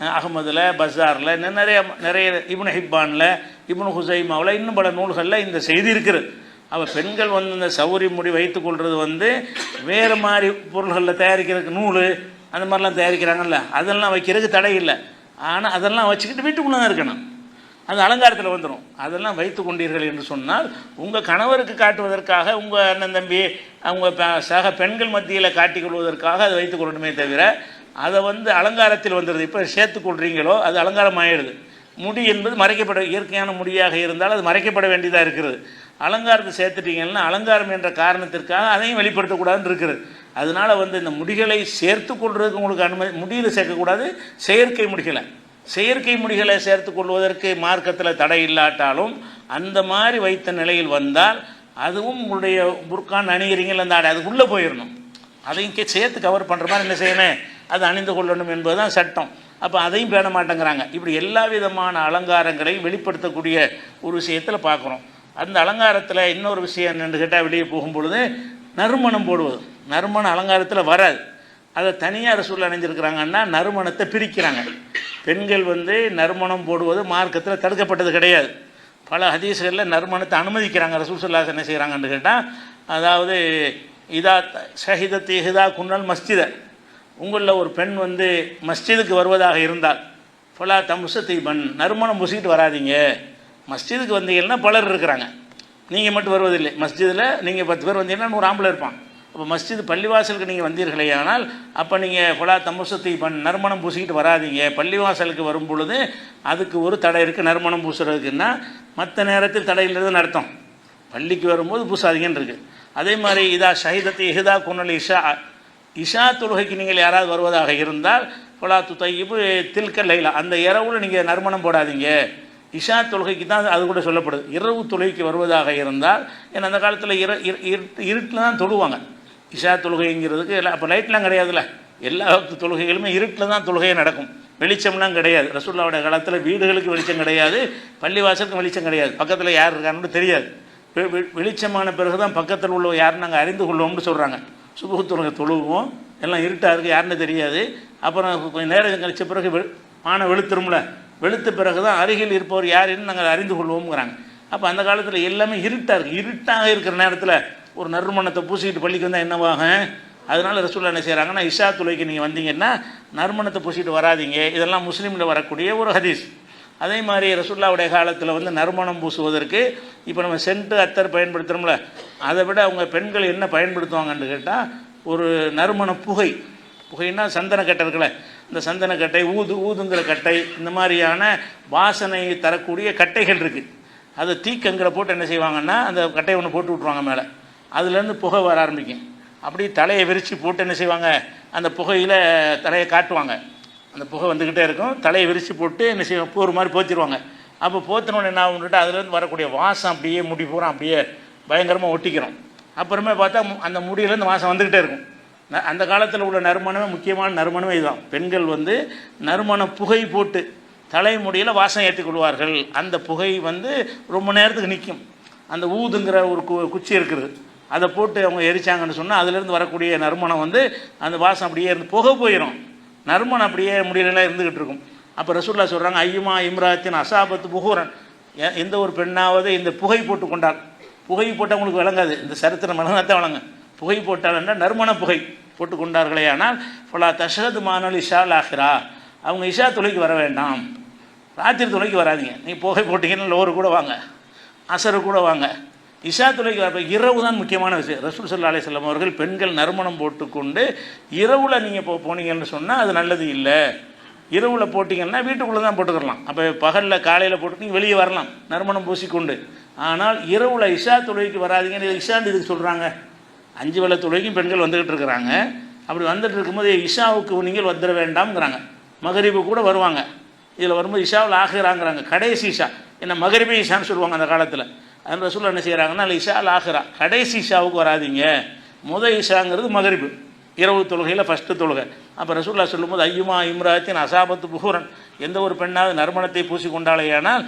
அகமதில் அகமதுல பஸாரில் நிறைய நிறைய இப்னு ஹிப்பானில் இப்னு ஹுசைமாவில் இன்னும் பல நூல்களில் இந்த செய்தி இருக்கிறது அவள் பெண்கள் வந்து இந்த சௌரி முடி வைத்துக் கொள்வது வந்து வேறு மாதிரி பொருள்களில் தயாரிக்கிறதுக்கு நூல் அந்த மாதிரிலாம் தயாரிக்கிறாங்கல்ல அதெல்லாம் வைக்கிறதுக்கு தடை இல்லை. ஆனால் அதெல்லாம் வச்சுக்கிட்டு வீட்டுக்குள்ளே தான் இருக்கணும். அந்த அலங்காரத்தில் வந்துடும் அதெல்லாம் வைத்து கொண்டீர்கள் என்று சொன்னால் உங்கள் கணவருக்கு காட்டுவதற்காக உங்கள் அண்ணன் தம்பி அவங்க சக பெண்கள் மத்தியில் காட்டிக் கொள்வதற்காக அதை வைத்து கொள்ளணுமே தவிர அதை வந்து அலங்காரத்தில் வந்துடுது இப்போ சேர்த்து கொள்றீங்களோ அது அலங்காரம் ஆயிடுது முடி என்பது மறைக்கப்பட இயற்கையான முடியாக இருந்தால் அது மறைக்கப்பட வேண்டியதாக இருக்கிறது. அலங்காரத்தை சேர்த்துட்டீங்கன்னா அலங்காரம் என்ற காரணத்திற்காக அதையும் வெளிப்படுத்தக்கூடாதுன்னு இருக்குது. அதனால் வந்து இந்த முடிகளை சேர்த்து கொள்றதுக்கு உங்களுக்கு அனுமதி முடியில் சேர்க்கக்கூடாது செயற்கை முடிகளை. செயற்கை முடிகளை சேர்த்து கொள்வதற்கு மார்க்கத்தில் தடை இல்லாட்டாலும் அந்த மாதிரி வைத்த நிலையில் வந்தால் அதுவும் உங்களுடைய புர்கான் அணிகிறீங்கள் அந்த ஆடை அதுக்குள்ளே போயிடணும் அதையும் கே- சேர்த்து கவர் பண்ணுற மாதிரி என்ன செய்யணும்? அது அணிந்து கொள்ளணும் என்பது தான் சட்டம். அப்போ அதையும் பேண மாட்டேங்கிறாங்க. இப்படி எல்லா விதமான அலங்காரங்களையும் வெளிப்படுத்தக்கூடிய ஒரு விஷயத்தில் பார்க்குறோம் அந்த அலங்காரத்தில் இன்னொரு விஷயம் என்னென்னு கேட்டால் வெளியே போகும்பொழுது நறுமணம் போடுவது. நறுமணம் அலங்காரத்தில் வராது. அதை தனியார் சூழல் அணிஞ்சிருக்கிறாங்கன்னா நறுமணத்தை பிரிக்கிறாங்க. பெண்கள் வந்து நறுமணம் போடுவது மார்க்கத்தில் தடுக்கப்பட்டது கிடையாது. பல ஹதீஸ்களில் நறுமணத்தை அனுமதிக்கிறாங்க. ரசூசல்லாஸ் என்ன செய்கிறாங்கன்னு கேட்டால் அதாவது இதா ஷஹிதத் ஹிதா குன்னல் மஸ்ஜித. உங்களில் ஒரு பெண் வந்து மஸ்ஜிதுக்கு வருவதாக இருந்தால் ஃபலா தம்சத்தை பண் நறுமணம் பூசிக்கிட்டு வராதீங்க. மஸ்ஜிதுக்கு வந்தீங்கன்னா பலர் இருக்கிறாங்க. நீங்கள் மட்டும் வருவதில்லை. மஸ்ஜிதில் நீங்கள் பத்து பேர் வந்தீங்கன்னா நூறு ஆம்பளை இருப்பான் அப்போ மஸ்ஜித் பள்ளிவாசலுக்கு நீங்கள் வந்தீர்களே ஆனால் அப்போ நீங்கள் ஃபலா தம்பசத்தை பண் நறுமணம் பூசிக்கிட்டு வராதீங்க. பள்ளிவாசலுக்கு வரும் பொழுது அதுக்கு ஒரு தடை இருக்குது நறுமணம் பூசுறதுக்குன்னா மற்ற நேரத்தில் தடையிலிருந்து இல்லைன்னு அர்த்தம் பள்ளிக்கு வரும்போது பூசாதீங்கன்னு இருக்குது அதே மாதிரி இதா ஷஹிதத்தை இஹிதா குன்னல் இஷா இஷா தொழுகைக்கு நீங்கள் யாராவது வருவதாக இருந்தால் பொலாத்து தையிபு தில்க லைலா அந்த இரவுல நீங்கள் நறுமணம் போடாதீங்க. இஷா தொழுகைக்கு தான் அது கூட சொல்லப்படுது. இரவு தொழுகைக்கு வருவதாக இருந்தால் ஏன்னா அந்த காலத்தில் இர இருட்டு இருட்டில் தான் தொழுவாங்க. இஷா தொழுகைங்கிறதுக்கு எல்லாம் அப்போ லைட்லாம் கிடையாதுல்ல? எல்லா தொழுகைகளுமே இருட்டில் தான் தொழுகையே நடக்கும். வெளிச்சம்லாம் கிடையாது. ரசூல்லாவோட காலத்தில் வீடுகளுக்கு வெளிச்சம் கிடையாது பள்ளிவாசலுக்கு வெளிச்சம் கிடையாது. பக்கத்தில் யார் இருக்கான்னு தெரியாது. வெ- வெ- வெளிச்சமான பிறகு தான் பக்கத்தில் உள்ள யார் நாங்கள் அறிந்து கொள்வோம்னு சொல்கிறாங்க சுபுகு தொழுவோம். எல்லாம் இருட்டாக இருக்குது யாருன்னு தெரியாது. அப்புறம் கொஞ்சம் நேரம் கழிச்ச பிறகு வெ வானம் வெளுத்துரும்ல? வெளுத்த பிறகு தான் அருகில் இருப்பவர் யாருன்னு நாங்கள் அறிந்து கொள்வோம்ங்கிறாங்க. அப்போ அந்த காலத்தில் எல்லாமே இருட்டாக இருக்குது இருட்டாக இருக்கிற நேரத்தில் ஒரு நறுமணத்தை பூசிக்கிட்டு பள்ளிக்கு வந்தால் என்னவாகும் அதனால் ரசூல்லா என்ன செய்கிறாங்கன்னா இஷா துளைக்கு நீங்கள் வந்தீங்கன்னா நறுமணத்தை பூசிட்டு வராதீங்க. இதெல்லாம் முஸ்லீமில் வரக்கூடிய ஒரு ஹதீஸ். அதே மாதிரி ரசூல்லாவுடைய காலத்தில் வந்து நறுமணம் பூசுவதற்கு இப்போ நம்ம சென்ட்டு அத்தர் பயன்படுத்துகிறோம்ல அதை விட அவங்க பெண்கள் என்ன பயன்படுத்துவாங்கன்னு கேட்டால் ஒரு நறுமண புகை. புகைன்னா சந்தன கட்டை இருக்குல்ல இந்த சந்தன கட்டை ஊது ஊதுங்கிற கட்டை இந்த மாதிரியான வாசனை தரக்கூடிய கட்டைகள் இருக்குது அதை தீக்கங்கிற போட்டு என்ன செய்வாங்கன்னா அந்த கட்டையை ஒன்று போட்டு விட்ருவாங்க மேலே. அதுலேருந்து புகை வர ஆரம்பிக்கும். அப்படி தலையை விரித்து போட்டு என்ன செய்வாங்க அந்த புகையில் தலையை காட்டுவாங்க. அந்த புகை வந்துக்கிட்டே இருக்கும். தலையை விரித்து போட்டு என்ன செய்வாங்க போர் மாதிரி போத்திடுவாங்க அப்போ போத்தினோடனே என்ன ஆகுன்ட்டு அதுலேருந்து வரக்கூடிய வாசம் அப்படியே முடி பூரா அப்படியே பயங்கரமாக ஒட்டிக்கிறோம். அப்புறமே பார்த்தா அந்த முடியிலேருந்து வாசம் வந்துக்கிட்டே இருக்கும். அந்த காலத்தில் உள்ள நறுமணமே முக்கியமான நறுமணமே இதுதான். பெண்கள் வந்து நறுமண புகை போட்டு தலைமுடியில் வாசம் ஏற்றிக் கொள்வார்கள். அந்த புகை வந்து ரொம்ப நேரத்துக்கு நிற்கும் அந்த ஊதுங்கிற ஒரு கு குச்சி இருக்குது. அதை போட்டு அவங்க எரிச்சாங்கன்னு சொன்னால் அதுலேருந்து வரக்கூடிய நறுமணம் வந்து அந்த வாசம் அப்படியே இருந்து புகை போயிடும் நறுமணம் அப்படியே முடியலாம் இருந்துக்கிட்டு இருக்கும். அப்போ ரசூல்லா சொல்கிறாங்க ஐயுமா இம்ராத்தின் அசாபத்து புகூரன். எ- எந்த ஒரு பெண்ணாவது இந்த புகை போட்டு கொண்டால் புகை போட்டு அவங்களுக்கு விளங்காது. இந்த சரித்திரம் விளங்காதான் விளங்கும். புகை போட்டால் என்றால் நறுமண புகை போட்டு கொண்டார்களே ஆனால் ஃபலா தஷது மானல் இஷா லாஹிரா அவங்க இஷா தொலைக்கு வர வேண்டாம். ராத்திரி தொலைக்கு வராதீங்க. நீ புகை போட்டிங்கன்னா லோரு கூட வாங்க. அசரு கூட வாங்க. இஷா தொலைக்கு வர இரவு தான் முக்கியமான விஷயம். ரசூல் சல்லா செல்லம் அவர்கள் பெண்கள் நறுமணம் போட்டுக்கொண்டு இரவில் நீங்கள் போ போனீங்கன்னு சொன்னால் அது நல்லது இல்லை. இரவில் போட்டிங்கன்னா வீட்டுக்குள்ளே தான் போட்டுக்கலாம் அப்போ பகலில் காலையில் போட்டு நீங்கள் வெளியே வரலாம். நறுமணம் பூசிக்கொண்டு. ஆனால் இரவில் இஷா தொழுகைக்கு வராதீங்கன்னு இது இதுக்கு சொல்கிறாங்க அஞ்சு வேளை தொழுகைக்கும் பெண்கள் வந்துக்கிட்டு இருக்கிறாங்க. அப்படி வந்துட்டு இருக்கும்போது இஷாவுக்கு நீங்கள் வந்துட வேண்டாம்ங்கிறாங்க. மகரிபு கூட வருவாங்க. இதில் வரும்போது இஷாவில் ஆகிறாங்கிறாங்க கடைசி இஷா. என்ன மகரிபே இஷான்னு சொல்லுவாங்க அந்த காலத்தில். அதனால் ரசூல் என்ன செய்கிறாங்கன்னா இஷாவில் ஆகிறா கடைசி இஷாவுக்கு வராதீங்க. முத இஷாங்கிறது மகரிபு. இரவு தொழுகையில் ஃபஸ்ட்டு தொழுகை. அப்போ ரசூல்லா சொல்லும்போது ஐயுமா இம்ராத்தின் அசாபத்து புகூரன் எந்த ஒரு பெண்ணாவது நறுமணத்தை பூசி கொண்டாலேயானால்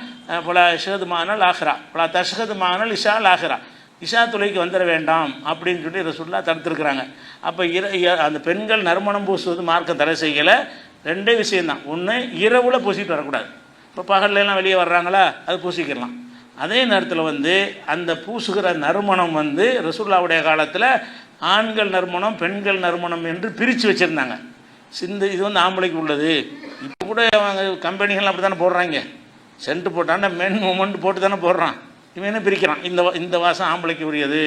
பல இஷது மானல் ஆஹ்ரா பல தஷகது மானல் இஷா ஆஹ்ரா இஷா தொலைக்கு வந்துட வேண்டாம் அப்படின்னு சொல்லி ரசுல்லா தடுத்துருக்குறாங்க. அப்போ இர இ- அந்த பெண்கள் நறுமணம் பூசுவது மார்க்க தடை செய்யலை. ரெண்டே விஷயந்தான் ஒன்று இரவில் பூசிட்டு வரக்கூடாது. இப்போ பகல்ல வெளியே வர்றாங்களா அது பூசிக்கலாம் அதே நேரத்தில் வந்து அந்த பூசுகிற நறுமணம் வந்து ரசுல்லாவுடைய காலத்தில் ஆண்கள் நறுமணம் பெண்கள் நறுமணம் என்று பிரித்து வச்சுருந்தாங்க. சிந்து இது வந்து ஆம்பளைக்கு உள்ளது. இப்போ கூட அவங்க கம்பெனிகள் அப்படி தானே போடுறாங்க. சென்ட் போட்டான்னா மென் மூமெண்ட் போட்டு தானே போடுறான். இவனே பிரிக்கிறான்? இந்த இந்த வாசம் ஆம்பளைக்கு உரியது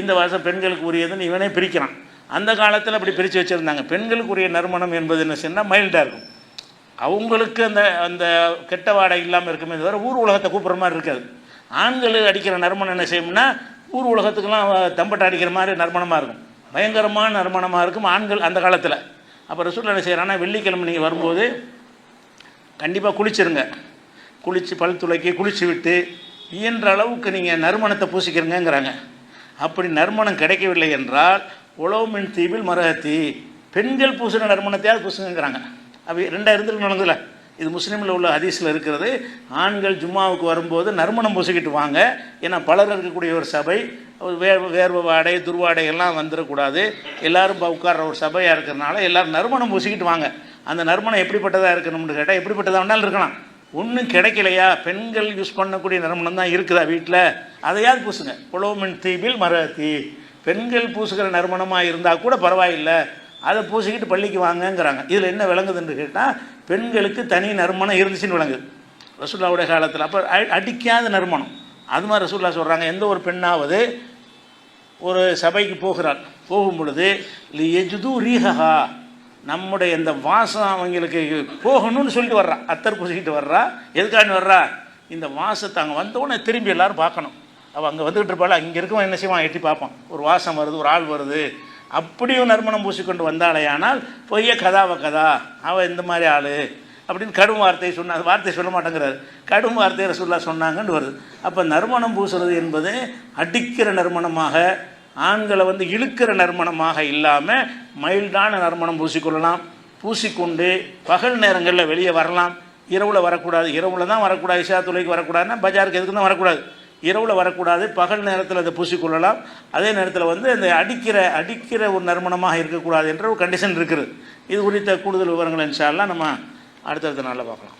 இந்த வாசம் பெண்களுக்கு உரியதுன்னு இவனே பிரிக்கிறான். அந்த காலத்தில் அப்படி பிரித்து வச்சுருந்தாங்க. பெண்களுக்கு உரிய நறுமணம் என்பது என்ன சொன்னால் மைல்டாக இருக்கும். அவங்களுக்கு அந்த அந்த கெட்ட வாடகை இல்லாமல் இருக்குமே தவிர ஊர் உலகத்தை கூப்பிட்ற மாதிரி இருக்காது. ஆண்கள் அடிக்கிற நறுமணம் என்ன செய்யும்னா ஊர் உலகத்துக்கெல்லாம் தம்பட்டை அடிக்கிற மாதிரி நறுமணமாக இருக்கும். பயங்கரமான நறுமணமாக இருக்கும் ஆண்கள் அந்த காலத்தில். அப்போ ரசூல் என்ன செய்கிறான்னா வெள்ளிக்கிழமை நீங்கள் வரும்போது கண்டிப்பாக குளிச்சிருங்க. குளித்து பல் துளைக்கி குளித்து விட்டு இயன்ற அளவுக்கு நீங்கள் நறுமணத்தை பூசிக்கிறீங்கங்கிறாங்க அப்படி நறுமணம் கிடைக்கவில்லை என்றால் உழவுமின் தீவில் மரகத்தி பெண்கள் பூசின நறுமணத்தையாவது பூசுங்கிறாங்க அப்படி ரெண்டாக இருந்துருக்கணுங்கள இது முஸ்லீமில் உள்ள ஹதீஸில் இருக்கிறது. ஆண்கள் ஜும்மாவுக்கு வரும்போது நறுமணம் பூசிக்கிட்டு வாங்க. ஏன்னா பலர் இருக்கக்கூடிய ஒரு சபை வே வேர்வை வாடை துர்வாடை எல்லாம் வந்துடக்கூடாது. எல்லாரும் உட்கார்ற ஒரு சபையாக இருக்கிறனால எல்லாரும் நறுமணம் பூசிக்கிட்டு வாங்க. அந்த நறுமணம் எப்படிப்பட்டதாக இருக்கணும்னு கேட்டால் எப்படிப்பட்டதாக வேணாலும் இருக்கலாம். ஒன்றும் கிடைக்கலையா? பெண்கள் யூஸ் பண்ணக்கூடிய நறுமணம் தான் இருக்குதா வீட்டில் அதையாவது பூசுங்க. புலோமின் தீபில் மரத்தி பெண்கள் பூசுகிற நறுமணமாக இருந்தால் கூட பரவாயில்லை. அதை பூசிக்கிட்டு பள்ளிக்கு வாங்கங்கிறாங்க. இதில் என்ன விளங்குதுன்னு கேட்டால் பெண்களுக்கு தனி நறுமணம் இருந்துச்சுன்னு விளங்குது ரசூல்லாவுடைய காலத்தில். அப்போ அடிக்காத நறுமணம். அது மாதிரி ரசூல்லா சொல்கிறாங்க எந்த ஒரு பெண்ணாவது ஒரு சபைக்கு போகிறாள். போகும் பொழுது லி எஜுது ரீஹா நம்முடைய இந்த வாசம் அவங்களுக்கு போகணும்னு சொல்லிட்டு வர்றா. அத்தர் பூசிக்கிட்டு வர்றா. எதுக்காண்டி வர்றா? இந்த வாசத்தை அங்கே வந்த திரும்பி எல்லாரும் பார்க்கணும். அவள் அங்கே வந்துக்கிட்டு இருப்பாள்? அங்கே இருக்கவன் என்ன செய்வான்? எட்டி பார்ப்பான். ஒரு வாசம் வருது ஒரு ஆள் வருது. அப்படியும் நறுமணம் பூசிக்கொண்டு ஆனால் பொய்ய கதாவ கதா. அவள் இந்த மாதிரி ஆள். அப்படின்னு கடும் வார்த்தையை சொன்ன அது வார்த்தை சொல்ல மாட்டேங்கிறாரு. கடும் வார்த்தையை ரசூல்லா சொன்னாங்கன்னு வருது. அப்போ நறுமணம் பூசுறது என்பது அடிக்கிற நறுமணமாக ஆண்களை வந்து இழுக்கிற நறுமணமாக இல்லாமல் மைல்டான நறுமணம் பூசிக்கொள்ளலாம். பூசிக்கொண்டு பகல் நேரங்களில் வெளியே வரலாம். இரவில் வரக்கூடாது. இரவில் தான் வரக்கூடாது. இஷா துளைக்கு வரக்கூடாதுன்னா பஜாருக்கு எதுக்கு தான் வரக்கூடாது. இரவில் வரக்கூடாது. பகல் நேரத்தில் அதை பூசிக்கொள்ளலாம். அதே நேரத்தில் வந்து அந்த அடிக்கிற அடிக்கிற ஒரு நறுமணமாக இருக்கக்கூடாது என்ற ஒரு கண்டிஷன் இருக்குது. இது குறித்த கூடுதல் விவரங்கள் இன்ஷா நம்ம அடுத்தடுத்த நாளில் பார்க்கலாம்.